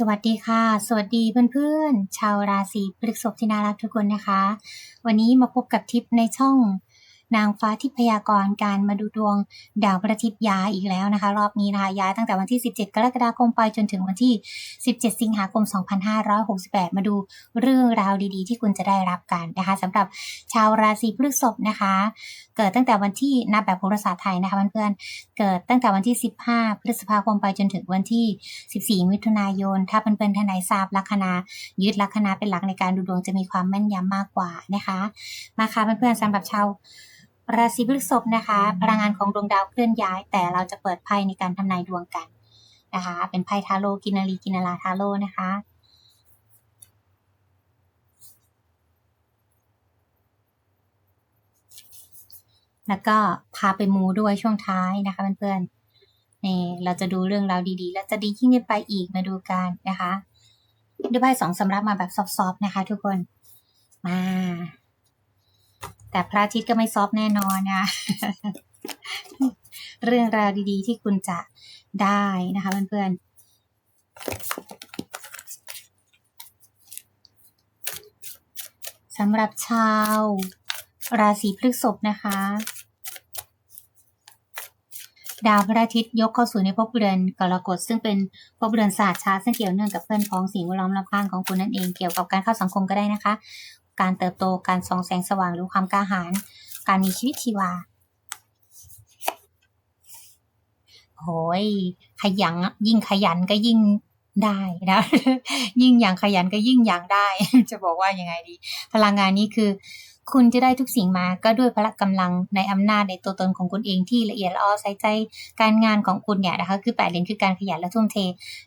สวัสดีค่ะ สวัสดีเพื่อนๆ ชาวราศีพฤษภที่น่ารักทุกคนนะคะ วันนี้มาพบกับทิปในช่อง นางฟ้าทิพยากรการมาดูดวงดาวพระอาทิตย์ย้ายอีกแล้วนะคะ รอบนี้นะคะย้ายตั้งแต่วันที่ 17 กรกฎาคมไปจนถึงวันที่ 17 สิงหาคม 2568 มาดูเรื่องราวดีๆ ที่คุณจะได้รับกันนะคะสำหรับชาวราศีพฤษภนะคะ เกิดตั้งแต่วันที่นับแบบโหราศาสตร์ไทยนะคะเพื่อนๆเกิดตั้งแต่วันที่ 15 พฤษภาคมไปจนถึงวันที่ 14 มิถุนายน ถ้าเพื่อนๆท่านไหนทราบลัคนายึดลัคนาเป็นหลักในการดูดวงจะมีความแม่นยำมากกว่านะคะมาค่ะเพื่อนๆสำหรับชาว ราศีพฤษภนะคะพลังงานของดวงดาวเคลื่อนย้าย แต่เราจะเปิดไพ่ในการทำนายดวงกันนะคะ เป็นไพ่ทาโร่กินารีกินาราทาโร่นะคะแล้วก็พาไปมูด้วยช่วงท้ายนะคะเพื่อนๆนี่เราจะดูเรื่องราวดีๆ แล้วจะดียิ่งขึ้นไปอีกมาดูกันนะคะด้วยไพ่สองสำรับมาแบบซอฟๆนะคะ ทุกคนมา แต่พระอาทิตย์ก็ไม่ซอฟแน่นอนนะ เรื่องราวดีๆที่คุณจะได้นะคะเพื่อนๆสำหรับชาว ราศีพฤษภนะคะ ดาวพระอาทิตย์ยกเข้าสู่ในภพเรือนกรกฎซึ่งเป็นภพเรือนศาสตร์ชาซึ่งเกี่ยวเนื่องกับเพื่อนพ้องสิ่งแวดล้อมรอบข้างของคุณนั่นเองเกี่ยวกับการเข้าสังคมก็ได้นะคะ การเติบโตการส่องแสงสว่างหรือความกล้าหาญการมีชีวิตชีวาโอ้ยขยันยิ่งขยันก็ยิ่งได้นะ ยิ่งอย่างขยันก็ยิ่งอย่างได้ จะบอกว่ายังไงดี พลังงานนี้คือ คุณจะได้ทุกสิ่งมาก็ด้วยพละกำลังในอำนาจในตัวตนของคุณเองที่ละเอียดละออใส่ใจการงานของคุณเนี่ยนะคะ คือแปดเหรียญคือการขยันและทุ่มเท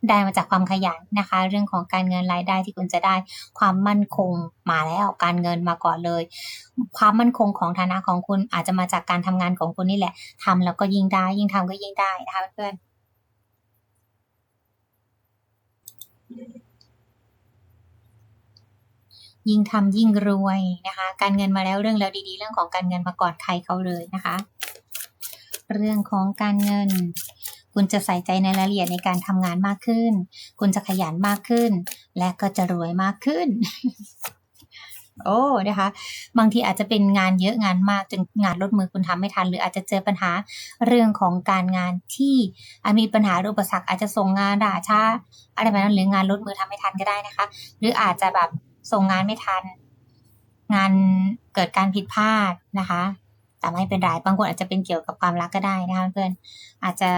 ได้มาจากความขยันนะคะ เรื่องของการเงินรายได้ที่คุณจะได้ความมั่นคงมาแล้วการเงินมาก่อนเลย ความมั่นคงของฐานะของคุณอาจจะมาจากการทำงานของคุณนี่แหละทำแล้วก็ยิ่งได้ยิ่งทำก็ยิ่งได้นะคะเพื่อน ยิ่งทำยิ่งรวยนะคะ การเงินมาแล้วเรื่องแล้วดีๆ เรื่องของการเงินมากอนใครเขาเลยนะคะ เรื่องของการเงิน คุณจะใส่ใจในรายละเอียดในการทำงานมากขึ้น คุณจะขยันมากขึ้น และก็จะรวยมากขึ้น โอ้นะคะ บางทีอาจจะเป็นงานเยอะงานมากจนงานลดมือคุณทำไม่ทัน หรืออาจจะเจอปัญหาเรื่องของการงานที่อาจมีปัญหาอุปสรรคอาจจะส่งงานด่าช้าอะไรแบบนั้นหรืองานลดมือทำไม่ทันก็ได้นะคะ หรืออาจจะแบบ ส่งงานไม่ทัน งานเกิดการผิดพลาดนะคะแต่ไม่เป็นไรบางคนอาจจะเป็นเกี่ยวกับความรักก็ได้นะคะเพื่อนอาจจะ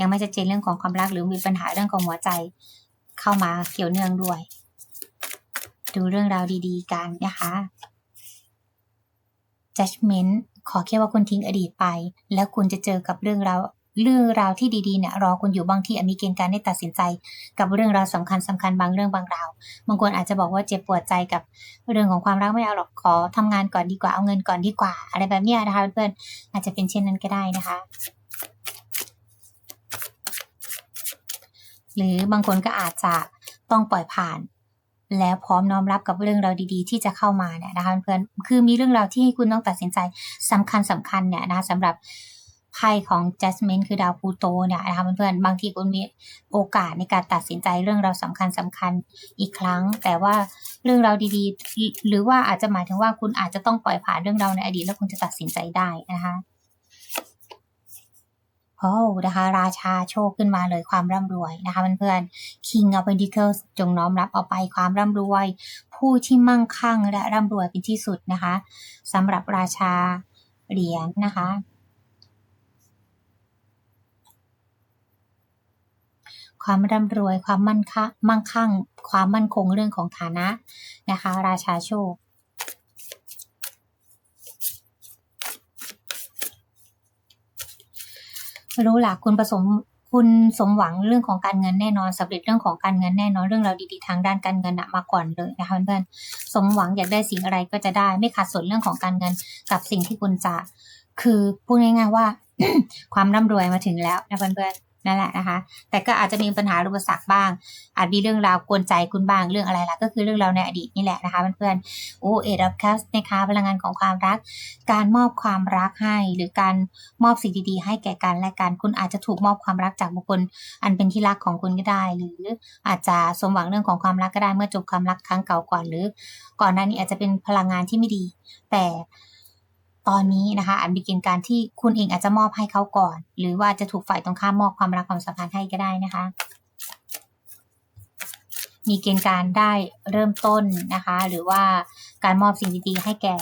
ยังไม่ชัดเจนเรื่องของความรักหรือมีปัญหาเรื่องของหัวใจเข้ามาเกี่ยวเนื่องด้วย ดูเรื่องราวดีๆ กันนะคะ judgment ขอแค่ว่าคุณทิ้งอดีตไป แล้วคุณจะเจอกับเรื่องราว เรื่องราวที่ดีๆเนี่ยรอคุณอยู่บางทีมีเกณฑ์การได้ตัดสินใจ กับเรื่องราวสำคัญสำคัญบางเรื่องบางราวบางคนอาจจะบอกว่าเจ็บปวดใจกับเรื่องของความรักไม่เอาหรอกขอทำงานก่อนดีกว่าเอาเงินก่อนดีกว่า อะไรแบบนี้นะคะเพื่อนอาจจะเป็นเช่นนั้นก็ได้นะคะ หรือบางคนก็อาจจะต้องปล่อยผ่านแล้วพร้อมน้อมรับกับเรื่องราวดีๆ ที่จะเข้ามาเนี่ยนะคะเพื่อนคือมีเรื่องราวที่ให้คุณต้องตัดสินใจสำคัญสำคัญเนี่ยนะคะสำหรับ ไพ่ของ Jasmine คือดาวพูโตเนี่ยนะคะเพื่อนๆบางทีคุณมีโอกาสในการตัดสินใจเรื่องราวสำคัญสำคัญอีกครั้ง แต่ว่าเรื่องราวดีๆ หรือว่าอาจจะหมายถึงว่าคุณอาจจะต้องปล่อยผ่านเรื่องราวในอดีตแล้วคุณจะตัดสินใจได้นะคะโอ้นะคะราชาโชคขึ้นมาเลยความร่ำรวยนะคะเพื่อนๆ King of Pentacles จงน้อมรับเอาไปความร่ำรวย ผู้ที่มั่งคั่งและร่ำรวยเป็นที่สุดนะคะสำหรับราชาเหรียญนะคะ ความร่ำรวย ความมั่นคงมั่งคั่ง ความมั่นคงเรื่องของฐานะนะคะ ราชาโชครู้หลักคุณผสมคุณสมหวังเรื่องของการเงินแน่นอนสำเร็จเรื่องของการเงินแน่นอนเรื่องราวดีๆทางด้านการเงินมาก่อนเลยนะคะเพื่อนๆสมหวังอยากได้สิ่งอะไรก็จะได้ ไม่ขาดสนเรื่องของการเงินกับสิ่งที่คุณจะ คือพูดง่ายๆว่า ความร่ำรวยมาถึงแล้วนะเพื่อนๆ นั่นแหละนะคะ แต่ก็อาจจะมีปัญหาอุปสรรคบ้าง อาจมีเรื่องราวกวนใจคุณบ้างเรื่องอะไรล่ะ ก็คือเรื่องราวในอดีตนี่แหละนะคะเพื่อนๆโอ้เอ็ดอัพคัสนะคะพลังงานของความรัก การมอบความรักให้ หรือการมอบสิ่งดีๆ ให้แก่กันและกันคุณอาจจะถูกมอบความรักจากบุคคล อันเป็นที่รักของคุณก็ได้ หรืออาจจะสมหวังเรื่องของความรักก็ได้เมื่อจบความรักครั้งเก่าก่อนหรือ ก่อนหน้านี้อาจจะเป็นพลังงานที่ไม่ดี แต่ ตอนนี้นะคะอาจมีเกณฑ์การที่คุณเองอาจจะมอบให้เขาก่อน หรือว่าจะถูกฝ่ายตรงข้ามมอบความรักความสัมพันธ์ให้ก็ได้นะคะ มีเกณฑ์การได้เริ่มต้นนะคะ หรือว่าการมอบสิ่งดีๆให้แก่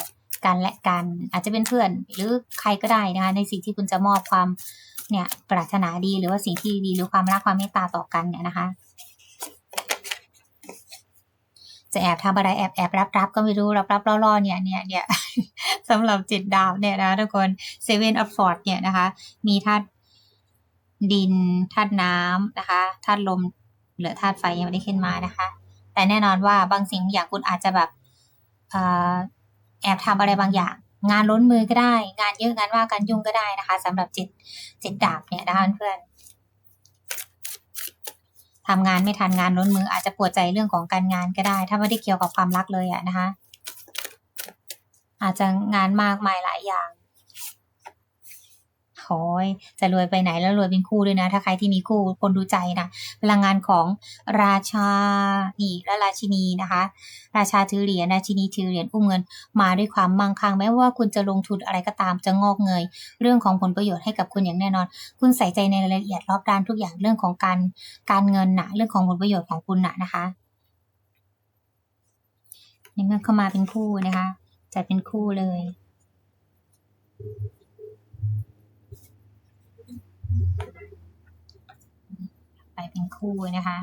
กันและกันอาจจะเป็นเพื่อนหรือใครก็ได้นะคะ ในสิ่งที่คุณจะมอบความเนี่ยปรารถนาดีหรือว่าสิ่งที่ดีหรือความรักความเมตตาต่อกันเนี่ยนะคะ จะแอบทำอะไรแอบแอบรับรับก็ไม่รู้รับรับล่อๆเนี่ยเนี่ยเนี่ยสำหรับจิตดาวเนี่ยนะทุกคน Seven of Swords เนี่ยนะคะ มีธาตุดินธาตุน้ำนะคะธาตุลมหรือธาตุไฟยังไม่ได้ขึ้นมานะคะ แต่แน่นอนว่าบางสิ่งอย่างคุณอาจจะแบบแอบทำอะไรบางอย่าง งานล้นมือก็ได้ งานเยอะงานว่ากันยุ่งก็ได้นะคะสำหรับจิตจิตดาบเนี่ยนะคะเพื่อน ทำงานไม่ทันงานล้นมืออาจจะปวดใจเรื่องของการงานก็ได้ ถ้าไม่ได้เกี่ยวกับความรักเลยอะนะคะ อาจจะงานมากมายหลายอย่าง โอย จะรวยไปไหนแล้วรวยเป็นคู่ด้วยนะ ถ้าใครที่มีคู่คนดูใจนะพลังงานของราชานี่และราชินีนะคะ ราชาถือเหรียญราชินีถือเหรียญอุ้มเงิน มาด้วยความมั่งคั่งแม้ว่าคุณจะลงทุนอะไรก็ตามจะงอกเงย เรื่องของผลประโยชน์ให้กับคุณอย่างแน่นอน คุณใส่ใจในรายละเอียดรอบด้านทุกอย่างเรื่องของการการเงินนะเรื่องของผลประโยชน์ของคุณนะนะคะนี่เมื่อเข้ามาเป็นคู่นะคะจัดเป็นคู่เลย ไปเป็นคู่นะคะ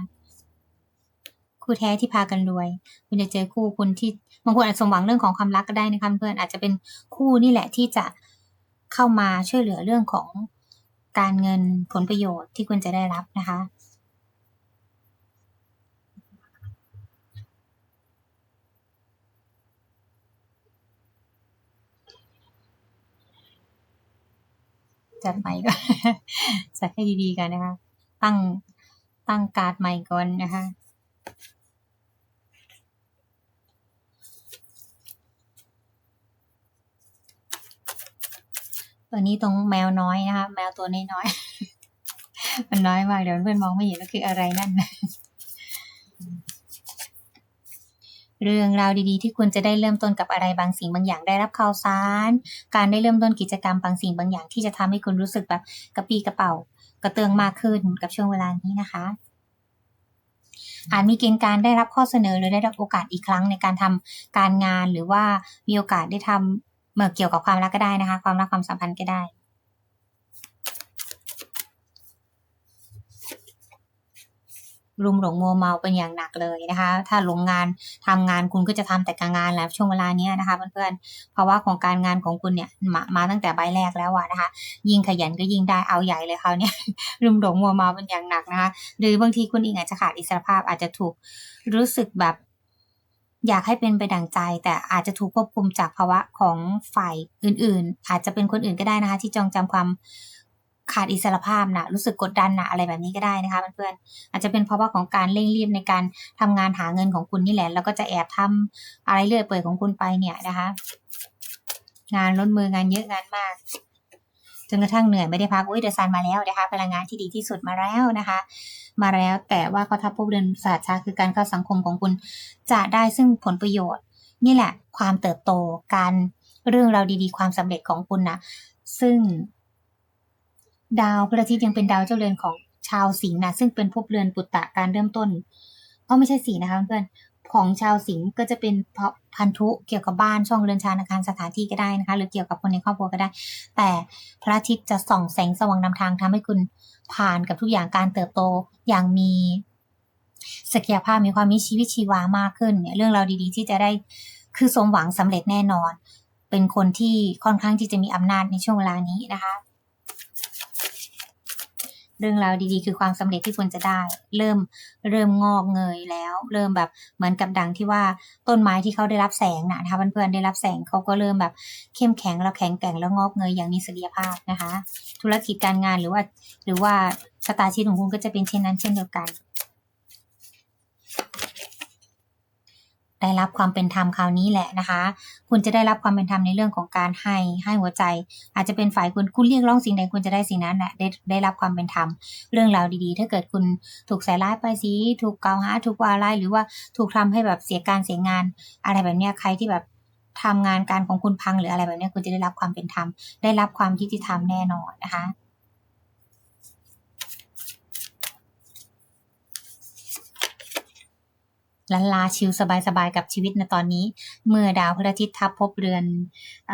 คู่แท้ที่พากันรวย คุณจะเจอคู่คุณที่บางคนอาจสมหวังเรื่องของความรักก็ได้นะคะเพื่อนอาจจะเป็นคู่นี่แหละที่จะเข้ามาช่วยเหลือเรื่องของการเงินผลประโยชน์ที่คุณจะได้รับนะคะ จัดใหม่ก็จัดให้ดีๆกันนะคะ ตั้งตั้งการ์ดใหม่ก่อนนะคะตัวนี้ตรงแมวน้อยนะคะ แมวตัวน้อยๆมันน้อยมากเดี๋ยวเพื่อนมองไม่เห็นว่าคืออะไรนั่น เรื่องราวดีๆ ที่คุณจะได้เริ่มต้นกับอะไรบางสิ่งบางอย่างได้รับข่าวสาร การได้เริ่มต้นกิจกรรมบางสิ่งบางอย่างที่จะทำให้คุณรู้สึกแบบกระปี้กระเป๋ากระเตืองมากขึ้นกับช่วงเวลานี้นะคะ อาจมีเกณฑ์การได้รับข้อเสนอหรือได้รับโอกาสอีกครั้งในการทำการงานหรือว่ามีโอกาสได้ทำเมื่อเกี่ยวกับความรักก็ได้นะคะ ความรักความสัมพันธ์ก็ได้ รุมหลงโมเมาเป็นอย่างหนักเลยนะคะ ถ้าหลงงานทำงานคุณก็จะทำแต่การงานแล้วช่วงเวลานี้นะคะเพื่อนๆเพราะว่าของการงานของคุณเนี่ยมามาตั้งแต่ใบแรกแล้วอะนะคะ ยิ่งขยันก็ยิ่งได้เอาใหญ่เลยเขาเนี่ยรุมหลงโมเมาเป็นอย่างหนักนะคะ หรือบางทีคุณเองอาจจะขาดอิสรภาพอาจจะถูกรู้สึกแบบอยากให้เป็นไปดังใจ แต่อาจจะถูกควบคุมจากภาวะของฝ่ายอื่น ๆ อาจจะเป็นคนอื่นก็ได้นะคะ ที่จองจำความ ขาดอิสรภาพนะรู้สึกกดดันนะอะไรแบบนี้ก็ได้นะคะเพื่อนๆอาจจะเป็นเพราะว่าของการเร่งรีบในการทำงานหาเงินของคุณนี่แหละ แล้วก็จะแอบทำอะไรเรื่อยเปื่อยของคุณไปเนี่ยนะคะ งานล้นมืองานเยอะงานมากจนกระทั่งเหนื่อยไม่ได้พักอุ้ยเดซันมาแล้วนะคะพลังงานที่ดีที่สุดมาแล้วนะคะ มาแล้วแต่ว่าเขาทับพบเดินศาสตร์ชาคือการเข้าสังคมของคุณจะได้ซึ่งผลประโยชน์ นี่แหละ ความเติบโตการเรื่องราวดีๆ ความสำเร็จของคุณนะซึ่ง ดาวพระอาทิตย์ยังเป็นดาวเจ้าเรือนของชาวสิงห์นะซึ่งเป็นภพเรือนปุตตะการเริ่มต้นเพราะไม่ใช่สีนะคะเพื่อนของชาวสิงห์ก็จะเป็นเพราะพันธุเกี่ยวกับบ้านช่องเรือนชานอาคารสถานที่ก็ได้นะคะ หรือเกี่ยวกับคนในครอบครัวก็ได้ แต่พระอาทิตย์จะส่องแสงสว่างนำทางทำให้คุณผ่านกับทุกอย่างการเติบโตอย่างมีศักยภาพมีความมีชีวิตชีวามากขึ้นเนี่ยเรื่องราวดีๆ ที่จะได้คือสมหวังสำเร็จแน่นอน เป็นคนที่ค่อนข้างที่จะมีอำนาจในช่วงเวลานี้นะคะ เรื่องราวดีๆ คือความสำเร็จที่ควรจะได้ เริ่มเริ่มงอกเงยแล้ว เริ่มแบบเหมือนกับดังที่ว่าต้นไม้ที่เขาได้รับแสงนะนะคะเพื่อนๆได้รับแสงเขาก็เริ่มแบบเข้มแข็งแล้วแข็งแกร่งแล้วงอกเงยอย่างมีศักยภาพนะคะ ธุรกิจการงานหรือว่า หรือว่าชะตาชีวิตของคุณก็จะเป็นเช่นนั้นเช่นเดียวกัน ได้รับความเป็นธรรมคราวนี้แหละนะคะ คุณจะได้รับความเป็นธรรมในเรื่องของการให้ให้หัวใจ อาจจะเป็นฝ่ายคุณคุณเรียกร้องสิ่งใดคุณจะได้สิ่งนั้นแหละได้ได้รับความเป็นธรรมเรื่องราวดีๆ ถ้าเกิดคุณถูกใส่ร้ายไปสีถูกกล่าวหาถูกว่าร้ายหรือว่าถูกทำให้แบบเสียการเสียงาน อะไรแบบเนี้ยใครที่แบบทำงานการของคุณพังหรืออะไรแบบเนี้ยคุณจะได้รับความเป็นธรรม ได้รับความยุติธรรมแน่นอนนะคะ ลันลาชิลสบายๆกับชีวิตในตอนนี้ เมื่อดาวพระอาทิตย์ทับพบเรือนอ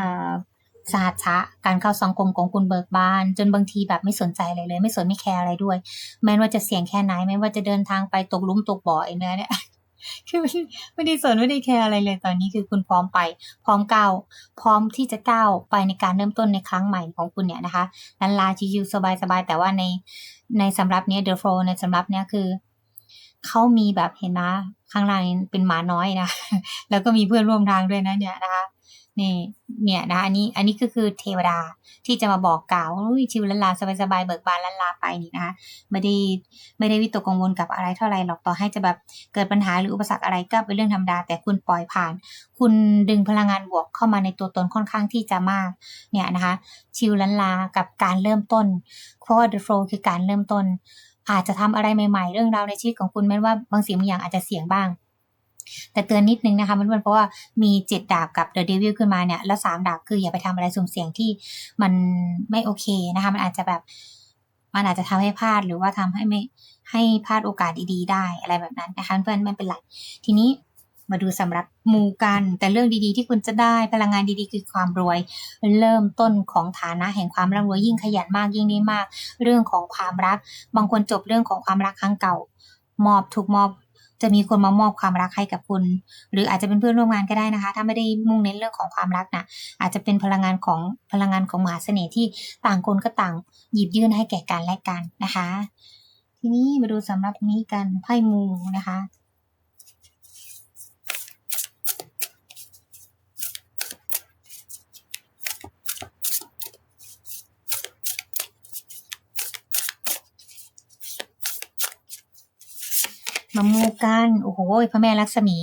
สหัชะการเข้าสังคมของคุณเบิกบาน จนบางทีแบบไม่สนใจอะไรเลย ไม่สนไม่แคร์อะไรด้วย แม้ว่าจะเสี่ยงแค่ไหนแม้ว่าจะเดินทางไปตกลุ่มตกบ่อไอ้เนื้อเนี่ยคือไม่ไม่ได้สนไม่ได้แคร์อะไรเลยตอนนี้คือคุณพร้อมไป พร้อมก้าวพร้อมที่จะก้าวไปในการเริ่มต้นในครั้งใหม่ของคุณเนี่ยนะคะลันลาชิวสบายๆแต่ว่าในในสำหรับเนี้ยเดอะโฟในสำหรับเนี้ยคือ เขามีแบบเห็นนะ ข้างล่างเป็นหมาน้อยนะ แล้วก็มีเพื่อนร่วมทางด้วยนะเนี่ยนะคะนี่เนี่ยนะอันนี้อันนี้ก็คือเทวดาที่จะมาบอกกล่าวอุ้ยชิวลันลาสบายๆเบิกบานลันลาไปนี่นะคะไม่ได้ไม่ได้วิตกกังวลกับอะไรเท่าไรหรอกต่อให้จะแบบเกิดปัญหาหรืออุปสรรคอะไรก็เป็นเรื่องธรรมดา แต่คุณปล่อยผ่าน คุณดึงพลังงานบวกเข้ามาในตัวตนค่อนข้างที่จะมากเนี่ยนะคะชิวลันลากับการเริ่มต้นเพราะว่า the flow คือการเริ่มต้น อาจจะทำอะไรใหม่ ๆ เรื่องราวในชีวิตของคุณแม้ว่าบางสิ่งบางอย่างอาจจะเสี่ยงบ้าง แต่เตือนนิดนึงนะคะเพื่อนๆเพราะว่ามีเจ็ดดาบกับเดอะเดวิลขึ้นมาเนี่ยแล้วสามดาบคืออย่าไปทำอะไรสุ่มเสี่ยงที่มันไม่โอเคนะคะมันอาจจะแบบมันอาจจะทำให้พลาดหรือว่าทำให้ไม่ให้พลาดโอกาสดีๆได้อะไรแบบนั้นนะคะเพื่อนไม่เป็นไรทีนี้ มาดูสำหรับมูกัน แต่เรื่องดีๆ ที่คุณจะได้พลังงานดีๆ คือความรวย เริ่มต้นของฐานะแห่งความร่ำรวยยิ่งขยันมากยิ่งได้มาก เรื่องของความรัก บางคนจบเรื่องของความรักครั้งเก่า มอบถูกมอบจะมีคนมามอบความรักให้กับคุณ หรืออาจจะเป็นเพื่อนร่วมงานก็ได้นะคะ ถ้าไม่ได้มุ่งเน้นเรื่องของความรักนะอาจจะเป็นพลังงานของพลังงานของมหาเสน่ห์ที่ต่างคนก็ต่างหยิบยื่นให้แก่กันและกันนะคะ ทีนี้มาดูสำหรับนี้กันไพ่มูนะคะ มามูกันโอ้โหพระแม่ลักษมี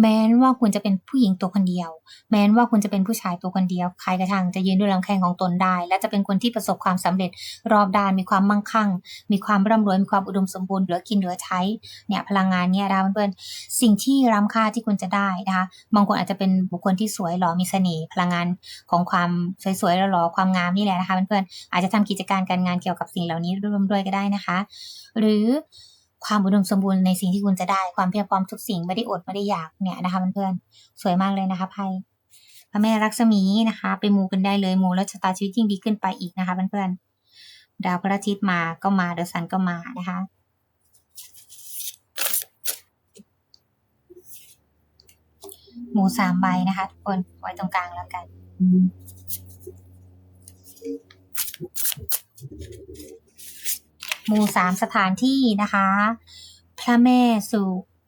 แม้นว่าคุณจะเป็นผู้หญิงตัวคนเดียว แม้นว่าคุณจะเป็นผู้ชายตัวคนเดียว ใครกระทั่งจะยืนด้วยลำแข้งของตนได้ และจะเป็นคนที่ประสบความสำเร็จรอบด้านมีความมั่งคั่ง มีความร่ำรวยมีความอุดมสมบูรณ์เหลือกินเหลือใช้เนี่ยพลังงานเนี่ยนะเพื่อนๆสิ่งที่ล้ำค่าที่คุณจะได้นะคะบางคนอาจจะเป็นบุคคลที่สวยหล่อมีเสน่ห์พลังงานของความสวยๆหล่อความงามนี่แหละนะคะเพื่อนๆอาจจะทำกิจการการงานเกี่ยวกับสิ่งเหล่านี้ร่วมด้วยก็ได้นะคะ หรือ ความอุดมสมบูรณ์ในสิ่งที่คุณจะได้ ความเพียรพร้อมทุกสิ่งไม่ได้อดไม่ได้อยากเนี่ยนะคะเพื่อนๆสวยมากเลยนะคะไพ่พระแม่รักษมีนะคะ ไปมูกันได้เลยมูแล้วชะตาชีวิตยิ่งดีขึ้นไปอีกนะคะเพื่อนๆดาวพระอาทิตย์มาก็มาเดอะซันก็มานะคะหมูสามใบนะคะทุกคนไว้ตรงกลางแล้วกัน หมู่สามสถานที่นะคะ พระแม่สุ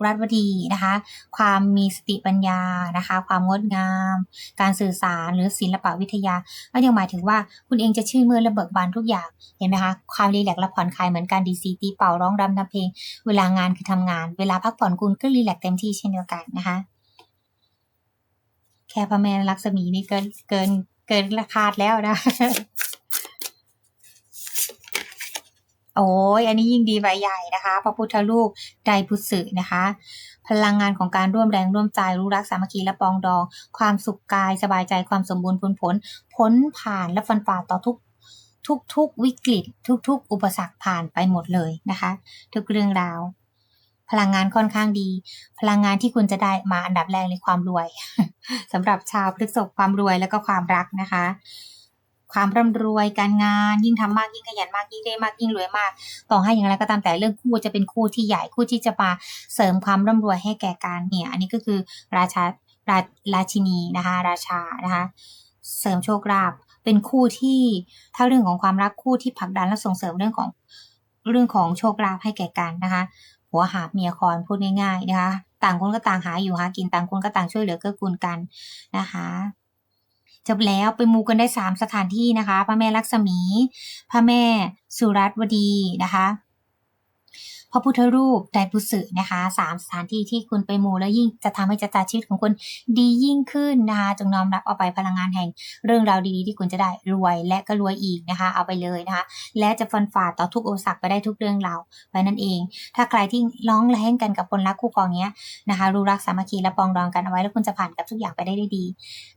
รัตวดีนะคะ ความมีสติปัญญานะคะ ความงดงาม การสื่อสารหรือศิลปวิทยาก็ยังหมายถึงว่าคุณเองจะชื่นมื่นและเบิกบานทุกอย่างเห็นไหมคะความรีแลกและผ่อนคลายเหมือนการดีซีตีเป่าร้องรำทำเพลง เวลางานคือทำงาน เวลาพักผ่อนคุณก็รีแลกเต็มที่เช่นเดียวกันนะคะ แค่พระแม่ลักษมีนี่เกินเกินเกินคาดแล้วนะ โอ้ยอันนี้ยิ่งดีใบใหญ่นะคะ พระพุทธรูปไดพุสึนะคะ พลังงานของการร่วมแรงร่วมใจรู้รักสามัคคีและปองดอง ความสุขกายสบายใจความสมบูรณ์ผลผลพ้นผ่านและฟันฝ่าต่อทุกทุกทุกวิกฤต ทุกทุกอุปสรรคผ่านไปหมดเลยนะคะ ทุกเรื่องราว พลังงานค่อนข้างดี พลังงานที่คุณจะได้มาอันดับแรกเลยความรวยสำหรับชาวพฤษภความรวยแล้วก็ความรักนะคะ ความร่ำรวยการงาน ยิ่งทำมากยิ่งขยันมากยิ่งได้มากยิ่งรวยมาก ต่อให้อย่างไรก็ตามแต่เรื่องคู่จะเป็นคู่ที่ใหญ่คู่ที่จะมาเสริมความร่ำรวยให้แก่การเนี่ย อันนี้ก็คือราชาราราชินีนะคะ ราชานะคะ เสริมโชคลาภเป็นคู่ที่ถ้าเรื่องของความรักคู่ที่ผลักดันและส่งเสริมเรื่องของเรื่องของโชคลาภให้แก่กันนะคะหัวหาบเมียคอนพูดง่ายๆนะคะ ต่างคนก็ต่างหาอยู่หากินต่างคนก็ต่างช่วยเหลือเกื้อกูลกันนะคะ จบแล้วไปมูกันได้สามสถานที่นะคะ พระแม่ลักษมี พระแม่สุรัตวดีนะคะ พระพุทธรูปไดปุสึนะคะสามสถานที่ที่คุณไปมูแล้วยิ่งจะทำให้ชะตาชีวิตของคุณดียิ่งขึ้นนะคะจงน้อมรับเอาไปพลังงานแห่งเรื่องราวดีๆ ที่คุณจะได้รวยและก็รวยอีกนะคะ เอาไปเลยนะคะ และจะฟันฝ่าต่อทุกอุปสรรคไปได้ทุกเรื่องราวไปนั่นเอง ถ้าใครที่ร้องแรงกันกับคนรักคู่กองเนี้ยนะคะรู้รักสามัคคีและปองดองกันเอาไว้แล้วคุณจะผ่านกับทุกอย่างไปได้ด้วยดี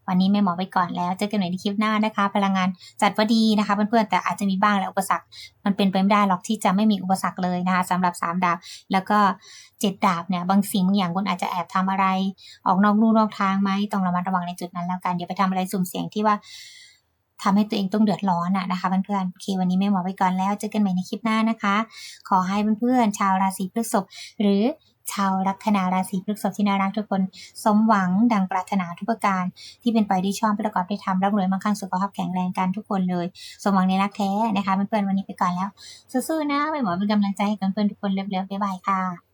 วันนี้แม่หมอไปก่อนแล้วเจอกันใหม่ในคลิปหน้านะคะ พลังงานจัดว่าดีนะคะเพื่อนๆแต่อาจจะมีบ้างแหละอุปสรรคมันเป็นไปไม่ได้หรอกที่จะไม่มีอุปสรรคเลยนะคะสำหรับสามดาบ แล้วก็เจ็ดดาบเนี่ยบางสิ่งบางอย่างคุณอาจจะแอบทำอะไร ออกนอกลู่นอกทางไหมต้องระมัดระวังในจุดนั้นแล้วกันอย่าไปทำอะไรสุ่มเสี่ยงที่ว่าทำให้ตัวเองต้องเดือดร้อนอะนะคะเพื่อนๆโอเควันนี้แม่หมอไปก่อนแล้วเจอกันใหม่ในคลิปหน้านะคะ ขอให้เพื่อนๆชาวราศีพฤษภหรือ ชาวลัคนาราศีพฤษภที่น่ารักทุกคนสมหวังดังปรารถนาทุกประการ ที่เป็นไปด้วยชอบประกอบด้วยธรรมร่ำรวยมั่งคั่งสุขภาพแข็งแรงกันทุกคนเลย สมหวังในรักแท้นะคะเพื่อนๆวันนี้ไปก่อนแล้วสู้ๆนะไปหมอเป็นกำลังใจให้กับเพื่อนๆทุกคนเร็วๆบ๊ายบายค่ะ